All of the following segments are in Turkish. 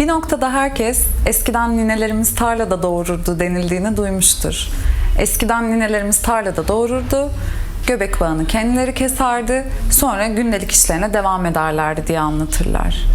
Bir noktada herkes eskiden ninelerimiz tarlada doğururdu denildiğini duymuştur. Eskiden ninelerimiz tarlada doğururdu, göbek bağını kendileri keserdi, sonra gündelik işlerine devam ederlerdi diye anlatırlar.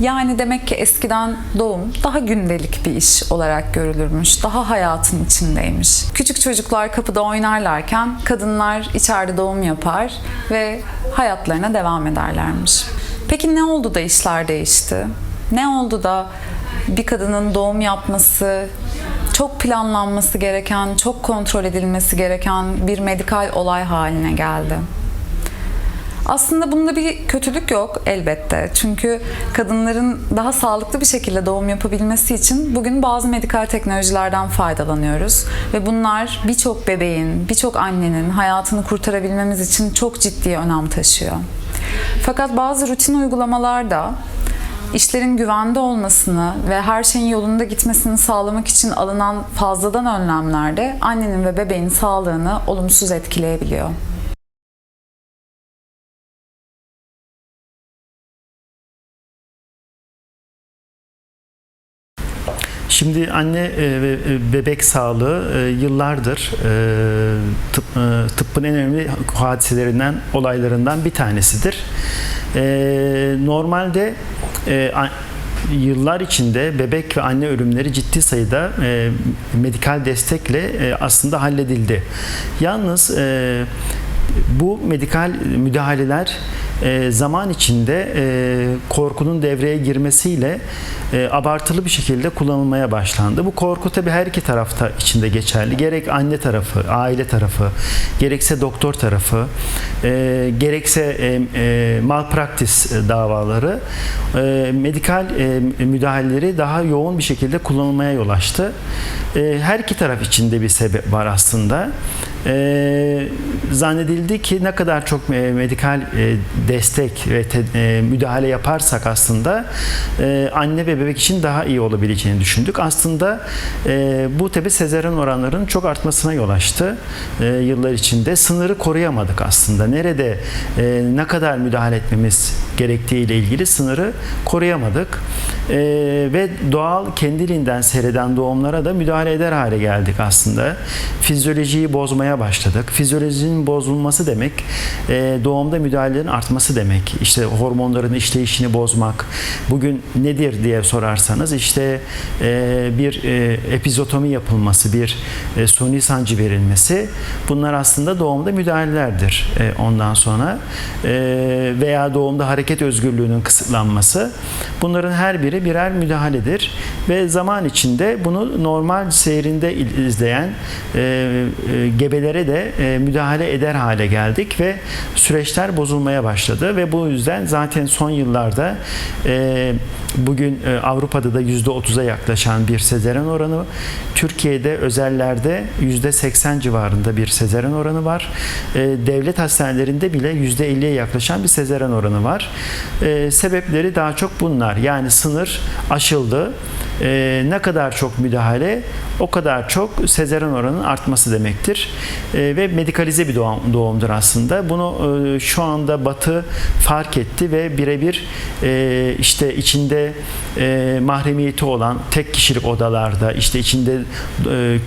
Yani demek ki eskiden doğum daha gündelik bir iş olarak görülürmüş, daha hayatın içindeymiş. Küçük çocuklar kapıda oynarlarken kadınlar içeride doğum yapar ve hayatlarına devam ederlermiş. Peki ne oldu da işler değişti? Ne oldu da bir kadının doğum yapması, çok planlanması gereken, çok kontrol edilmesi gereken bir medikal olay haline geldi? Aslında bunda bir kötülük yok elbette. Çünkü kadınların daha sağlıklı bir şekilde doğum yapabilmesi için bugün bazı medikal teknolojilerden faydalanıyoruz. Ve bunlar birçok bebeğin, birçok annenin hayatını kurtarabilmemiz için çok ciddi önem taşıyor. Fakat bazı rutin uygulamalar da işlerin güvende olmasını ve her şeyin yolunda gitmesini sağlamak için alınan fazladan önlemler de annenin ve bebeğin sağlığını olumsuz etkileyebiliyor. Şimdi anne e, ve e, bebek sağlığı e, yıllardır tıp, tıbbın en önemli hadiselerinden, olaylarından bir tanesidir. Normalde e, yıllar içinde bebek ve anne ölümleri ciddi sayıda e, medikal destekle e, aslında halledildi. Yalnız e, bu medikal müdahaleler e, zaman içinde e, korkunun devreye girmesiyle e, abartılı bir şekilde kullanılmaya başlandı. Bu korku tabi her iki tarafta içinde geçerli. Gerek anne tarafı, aile tarafı, gerekse doktor tarafı, gerekse malpraktis davaları medikal müdahaleleri daha yoğun bir şekilde kullanılmaya yol açtı. Her iki taraf içinde bir sebep var aslında. E, zannedildi ki ne kadar çok e, medikal e, destek ve te- e, müdahale yaparsak aslında e, anne ve bebek için daha iyi olabileceğini düşündük. Aslında e, bu tabi sezaryen oranlarının çok artmasına yol açtı e, yıllar içinde. Sınırı koruyamadık aslında. Nerede e, ne kadar müdahale etmemiz gerektiği ile ilgili sınırı koruyamadık. E, ve doğal kendiliğinden seyreden doğumlara da müdahale eder hale geldik aslında. Fizyolojiyi bozmaya başladık. Fizyolojinin bozulması demek e, doğumda müdahalelerin artması demek. İşte hormonların işleyişini bozmak. Bugün nedir diye sorarsanız işte e, bir e, epizotomi yapılması, bir e, suni sancı verilmesi bunlar aslında doğumda müdahalelerdir e, ondan sonra. E, veya doğumda hareket özgürlüğünün kısıtlanması. Bunların her biri birer müdahaledir ve zaman içinde bunu normal seyrinde izleyen e, e, gebelere de e, müdahale eder hale geldik ve süreçler bozulmaya başladı ve bu yüzden zaten son yıllarda e, bugün e, Avrupa'da da %30'a yaklaşan bir sezeren oranı, Türkiye'de özellerde %80 civarında bir sezeren oranı var. E, devlet hastanelerinde bile %50'ye yaklaşan bir sezeren oranı var. E, sebepleri daha çok bunlar. Yani sınır aşıldı. E, ne kadar çok müdahale o kadar çok sezeren oranının artması demektir. E, ve medikalize bir doğum, doğumdur aslında. Bunu e, şu anda Batı fark etti ve birebir e, işte içinde e, mahremiyeti olan tek kişilik odalarda işte içinde e,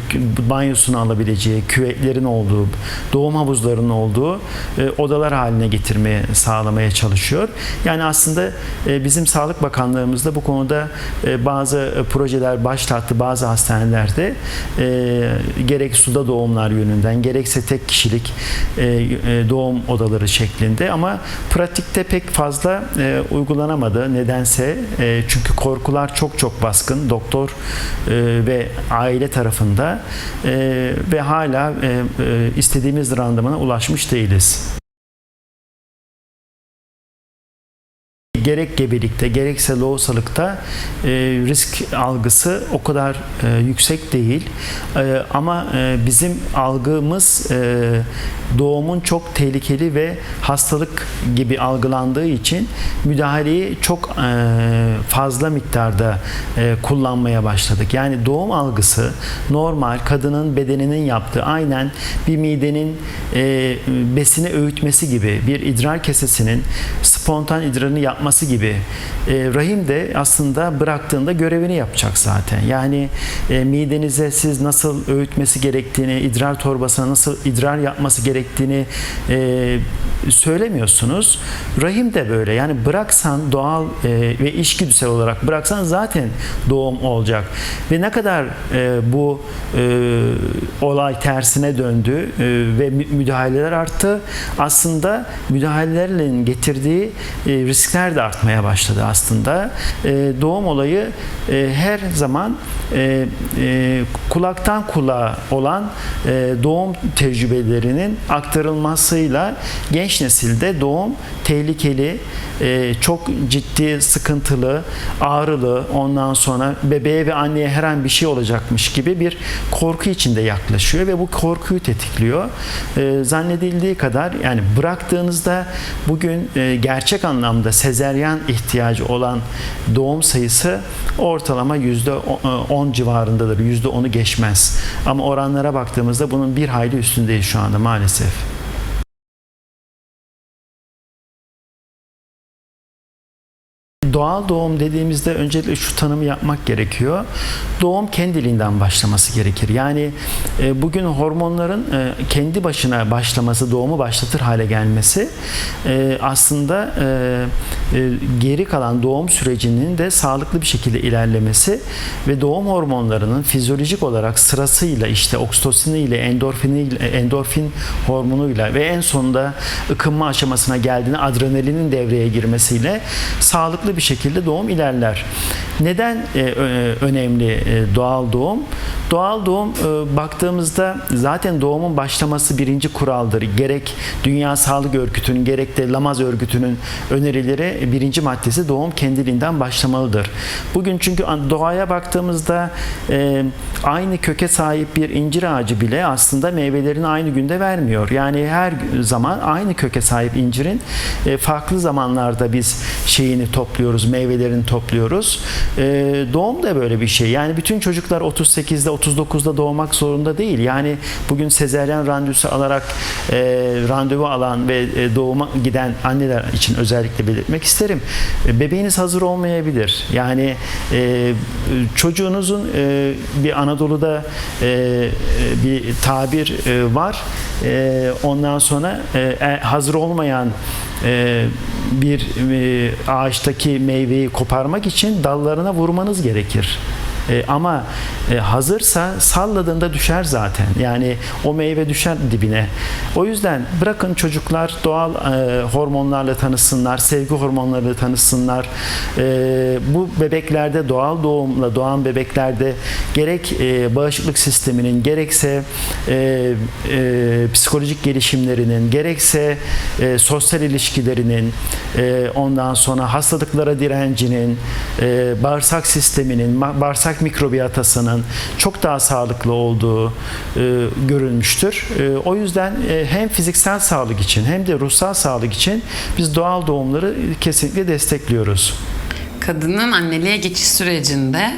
banyosunu alabileceği, küvetlerin olduğu, doğum havuzlarının olduğu e, odalar haline getirmeye sağlamaya çalışıyor. Yani aslında e, bizim Sağlık Bakanlığımız da bu konuda e, bazı projeler başlattı bazı hastanelerde. E, gerek suda doğumlar yönünden gerekse tek kişilik e, e, doğum odaları şeklinde. Ama pratikte pek fazla e, uygulanamadı nedense. E, çünkü korkular çok çok baskın. Doktor e, ve aile tarafında e, ve hala e, e, istediğimiz randımana ulaşmış değiliz. Gerek gebelikte gerekse lohusalıkta e, risk algısı o kadar e, yüksek değil. E, ama e, bizim algımız e, doğumun çok tehlikeli ve hastalık gibi algılandığı için müdahaleyi çok e, fazla miktarda e, kullanmaya başladık. Yani doğum algısı normal kadının bedeninin yaptığı aynen bir midenin e, besini öğütmesi gibi bir idrar kesesinin spontan idrarını yapması yapması gibi e, rahim de aslında bıraktığında görevini yapacak zaten. Yani e, midenize siz nasıl öğütmesi gerektiğini, idrar torbasına nasıl idrar yapması gerektiğini e, söylemiyorsunuz. Rahim de böyle. Yani bıraksan doğal e, ve içgüdüsel olarak bıraksan zaten doğum olacak. Ve ne kadar e, bu e, olay tersine döndü e, ve mü- müdahaleler arttı. Aslında müdahalelerin getirdiği e, riskler de artmaya başladı aslında. E, doğum olayı e, her zaman e, e, kulaktan kulağa olan e, doğum tecrübelerinin aktarılmasıyla genç nesilde doğum tehlikeli, e, çok ciddi, sıkıntılı, ağrılı, ondan sonra bebeğe ve anneye her an bir şey olacakmış gibi bir korku içinde yaklaşıyor ve bu korkuyu tetikliyor. E, zannedildiği kadar yani bıraktığınızda bugün e, gerçek anlamda sezeryan ihtiyacı olan doğum sayısı ortalama yüzde 10 civarındadır. Yüzde 10'u geçmez. Ama oranlara baktığımızda bunun bir hayli üstündeyiz şu anda maalesef. Doğal doğum dediğimizde öncelikle şu tanımı yapmak gerekiyor. Doğum kendiliğinden başlaması gerekir. Yani e, bugün hormonların e, kendi başına başlaması, doğumu başlatır hale gelmesi e, aslında e, e, geri kalan doğum sürecinin de sağlıklı bir şekilde ilerlemesi ve doğum hormonlarının fizyolojik olarak sırasıyla işte oksitosiniyle, endorfiniyle, endorfin hormonuyla ve en sonunda ıkınma aşamasına geldiğinde adrenalinin devreye girmesiyle sağlıklı bir şekilde doğum ilerler. Neden e, önemli e, doğal doğum? Doğal doğum e, baktığımızda zaten doğumun başlaması birinci kuraldır. Gerek Dünya Sağlık Örgütü'nün gerek de Lamaz Örgütü'nün önerileri birinci maddesi doğum kendiliğinden başlamalıdır. Bugün çünkü doğaya baktığımızda aynı köke sahip bir incir ağacı bile aslında meyvelerini aynı günde vermiyor. Yani her zaman aynı köke sahip incirin farklı zamanlarda biz şeyini topluyoruz, meyvelerini topluyoruz. E, doğum da böyle bir şey. Yani bütün çocuklar 38'de 39'da doğmak zorunda değil. Yani bugün sezeryan randevusu alarak e, randevu alan ve e, doğuma giden anneler için özellikle belirtmek isterim. E, bebeğiniz hazır olmayabilir. Yani e, çocuğunuzun e, bir Anadolu'da e, bir tabir e, var. E, ondan sonra e, e, hazır olmayan e, bir e, ağaçtaki meyveyi koparmak için dallarına vurmanız gerekir. E, ama e, hazırsa salladığında düşer zaten. Yani o meyve düşer dibine. O yüzden bırakın çocuklar doğal e, hormonlarla tanışsınlar, sevgi hormonlarıyla tanışsınlar. E, bu bebeklerde doğal doğumla doğan bebeklerde gerek e, bağışıklık sisteminin gerekse e, e, psikolojik gelişimlerinin gerekse e, sosyal ilişkilerinin e, ondan sonra hastalıklara direncinin e, bağırsak sisteminin ma- bağırsak mikrobiyatasının çok daha sağlıklı olduğu e, görülmüştür. E, o yüzden e, hem fiziksel sağlık için hem de ruhsal sağlık için biz doğal doğumları kesinlikle destekliyoruz. Kadının anneliğe geçiş sürecinde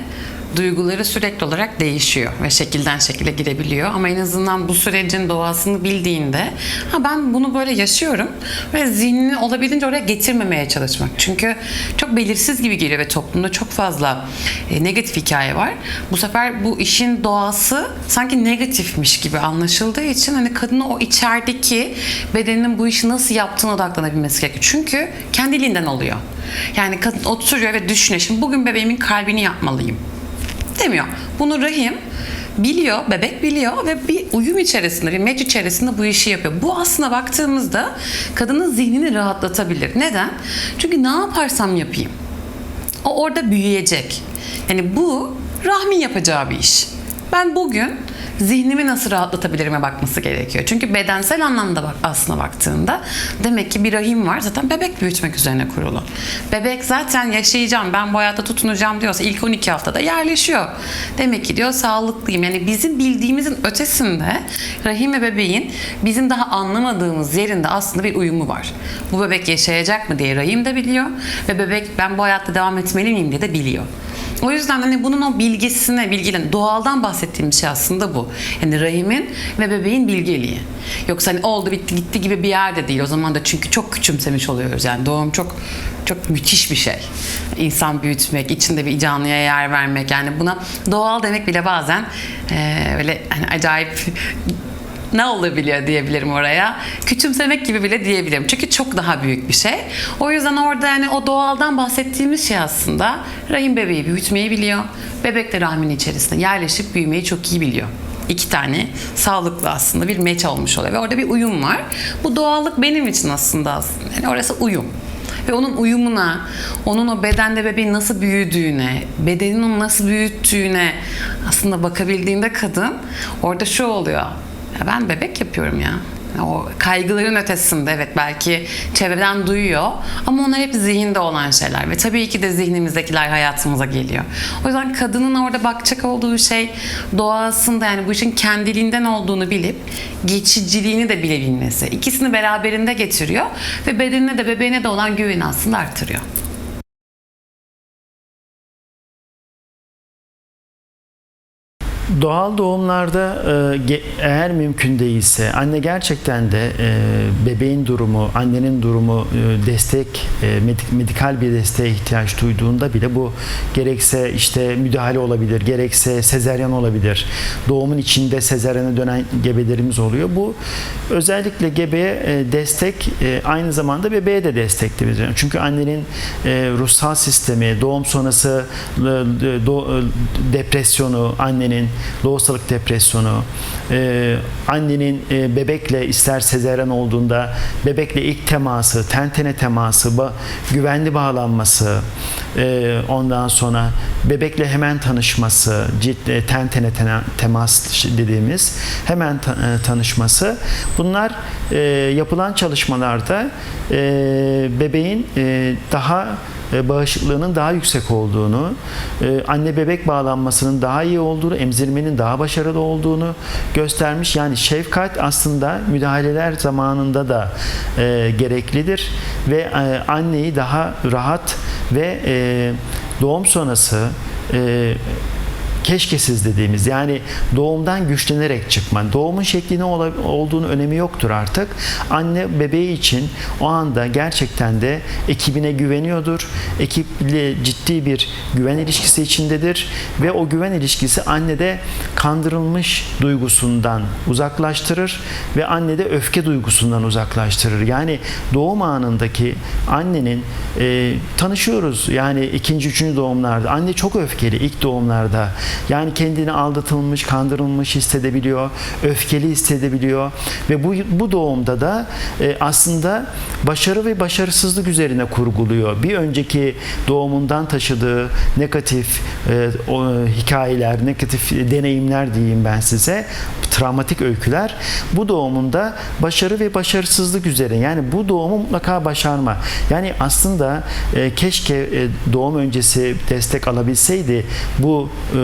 duyguları sürekli olarak değişiyor ve şekilden şekile girebiliyor. Ama en azından bu sürecin doğasını bildiğinde ha ben bunu böyle yaşıyorum ve zihnini olabildiğince oraya getirmemeye çalışmak. Çünkü çok belirsiz gibi geliyor ve toplumda çok fazla e, negatif hikaye var. Bu sefer bu işin doğası sanki negatifmiş gibi anlaşıldığı için hani kadının o içerideki bedeninin bu işi nasıl yaptığına odaklanabilmesi gerekiyor. Çünkü kendiliğinden oluyor. Yani kadın oturuyor ve düşünüyor. Şimdi bugün bebeğimin kalbini yapmalıyım demiyor. Bunu rahim biliyor, bebek biliyor ve bir uyum içerisinde, bir meç içerisinde bu işi yapıyor. Bu aslında baktığımızda kadının zihnini rahatlatabilir. Neden? Çünkü ne yaparsam yapayım. O orada büyüyecek. Yani bu rahmin yapacağı bir iş. Ben bugün zihnimi nasıl rahatlatabilirime bakması gerekiyor. Çünkü bedensel anlamda bak aslına baktığında demek ki bir rahim var zaten bebek büyütmek üzerine kurulu. Bebek zaten yaşayacağım ben bu hayatta tutunacağım diyorsa ilk 12 haftada yerleşiyor. Demek ki diyor sağlıklıyım. Yani bizim bildiğimizin ötesinde rahim ve bebeğin bizim daha anlamadığımız yerinde aslında bir uyumu var. Bu bebek yaşayacak mı diye rahim de biliyor ve bebek ben bu hayatta devam etmeli miyim diye de biliyor. O yüzden hani bunun o bilgisine, bilgilen doğaldan bahsettiğim şey aslında bu. Yani rahimin ve bebeğin bilgeliği. Yoksa hani oldu bitti gitti gibi bir yerde değil. O zaman da çünkü çok küçümsemiş oluyoruz. Yani doğum çok çok müthiş bir şey. İnsan büyütmek, içinde bir canlıya yer vermek. Yani buna doğal demek bile bazen eee öyle hani acayip ne olabiliyor diyebilirim oraya. Küçümsemek gibi bile diyebilirim. Çünkü çok daha büyük bir şey. O yüzden orada yani o doğaldan bahsettiğimiz şey aslında rahim bebeği büyütmeyi biliyor. Bebek de rahmin içerisinde yerleşip büyümeyi çok iyi biliyor. İki tane sağlıklı aslında bir meç olmuş oluyor ve orada bir uyum var. Bu doğallık benim için aslında. Yani orası uyum. Ve onun uyumuna, onun o bedende bebeğin nasıl büyüdüğüne, bedenin onu nasıl büyüttüğüne aslında bakabildiğinde kadın orada şu oluyor. Ben bebek yapıyorum ya. O kaygıların ötesinde evet belki çevreden duyuyor ama onlar hep zihinde olan şeyler ve tabii ki de zihnimizdekiler hayatımıza geliyor. O yüzden kadının orada bakacak olduğu şey doğasında yani bu işin kendiliğinden olduğunu bilip geçiciliğini de bilebilmesi. İkisini beraberinde getiriyor ve bedenine de bebeğine de olan güveni aslında artırıyor. Doğal doğumlarda e, eğer mümkün değilse anne gerçekten de e, bebeğin durumu, annenin durumu e, destek, medik- medikal bir desteğe ihtiyaç duyduğunda bile bu gerekse işte müdahale olabilir, gerekse sezeryan olabilir. Doğumun içinde sezeryana dönen gebelerimiz oluyor. Bu özellikle gebeye destek aynı zamanda bebeğe de destekli bir durum. Çünkü annenin ruhsal sistemi, doğum sonrası depresyonu, annenin lohusalık depresyonu, e, annenin e, bebekle ister sezeren olduğunda bebekle ilk teması, ten tene teması, ba- güvenli bağlanması, e, ondan sonra bebekle hemen tanışması, cilt, e, ten tene temas dediğimiz hemen e, tanışması bunlar e, yapılan çalışmalarda bebeğin daha bağışıklığının daha yüksek olduğunu, anne bebek bağlanmasının daha iyi olduğunu, emzirmenin daha başarılı olduğunu göstermiş. Yani şefkat aslında müdahaleler zamanında da gereklidir ve anneyi daha rahat ve e, doğum sonrası e, keşkesiz dediğimiz yani doğumdan güçlenerek çıkma. Doğumun şekli ne olduğunu önemi yoktur artık. Anne bebeği için o anda gerçekten de ekibine güveniyordur. Ekiple ciddi bir güven ilişkisi içindedir ve o güven ilişkisi annede kandırılmış duygusundan uzaklaştırır ve annede öfke duygusundan uzaklaştırır. Yani doğum anındaki annenin e, tanışıyoruz yani ikinci üçüncü doğumlarda anne çok öfkeli ilk doğumlarda yani kendini aldatılmış kandırılmış hissedebiliyor öfkeli hissedebiliyor ve bu, bu doğumda da e, aslında başarı ve başarısızlık üzerine kurguluyor. Bir önceki doğumundan taşıdığı negatif e, o, hikayeler negatif deneyimler diyeyim ben size. Travmatik öyküler. Bu doğumunda başarı ve başarısızlık üzere yani bu doğumu mutlaka başarma. Yani aslında e, keşke e, doğum öncesi destek alabilseydi bu e,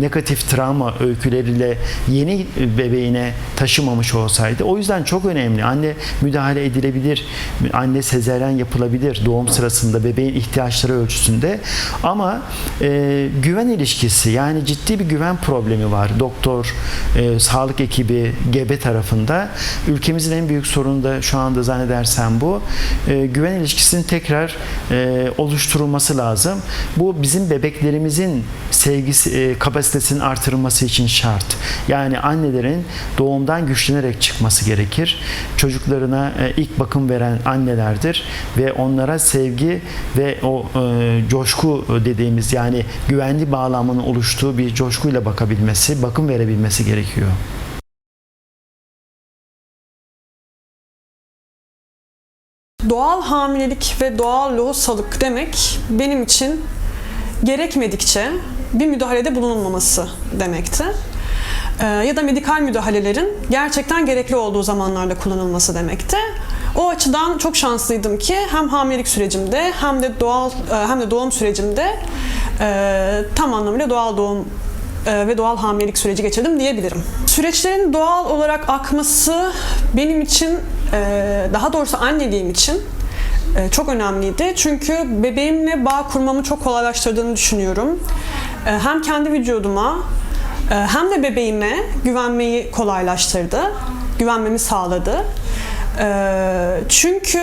negatif travma öyküleriyle yeni bebeğine taşımamış olsaydı. O yüzden çok önemli. Anne müdahale edilebilir anne sezeryen yapılabilir doğum sırasında bebeğin ihtiyaçları ölçüsünde. Ama e, güven ilişkisi yani ciddi bir güven problemi var doktor e, sağlık ekibi gebe tarafında. Ülkemizin en büyük sorunu da şu anda zannedersem bu. E, güven ilişkisinin tekrar e, oluşturulması lazım. Bu bizim bebeklerimizin sevgisi e, kapasitesinin artırılması için şart. Yani annelerin doğumdan güçlenerek çıkması gerekir. Çocuklarına e, ilk bakım veren annelerdir ve onlara sevgi ve o e, coşku dediğimiz yani güvenli bağlamının oluştuğu bir coşkuyla bakabilmesi, bakım verebilmesi gerekiyor. Doğal hamilelik ve doğal lohusalık demek benim için gerekmedikçe bir müdahalede bulunulmaması demekti. Ee, ya da medikal müdahalelerin gerçekten gerekli olduğu zamanlarda kullanılması demekti. O açıdan çok şanslıydım ki hem hamilelik sürecimde hem de doğal e, hem de doğum sürecimde e, tam anlamıyla doğal doğum e, ve doğal hamilelik süreci geçirdim diyebilirim. Süreçlerin doğal olarak akması benim için, daha doğrusu anneliğim için çok önemliydi. Çünkü bebeğimle bağ kurmamı çok kolaylaştırdığını düşünüyorum. Hem kendi vücuduma hem de bebeğime güvenmeyi kolaylaştırdı. Güvenmemi sağladı. E, Çünkü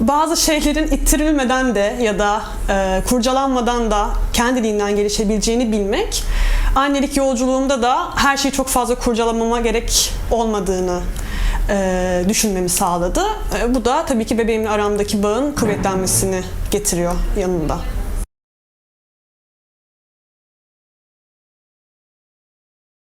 bazı şeylerin ittirilmeden de ya da e, kurcalanmadan da kendiliğinden gelişebileceğini bilmek annelik yolculuğumda da her şeyi çok fazla kurcalamama gerek olmadığını e, düşünmemi sağladı. E, bu da tabii ki bebeğimle aramdaki bağın kuvvetlenmesini getiriyor yanında.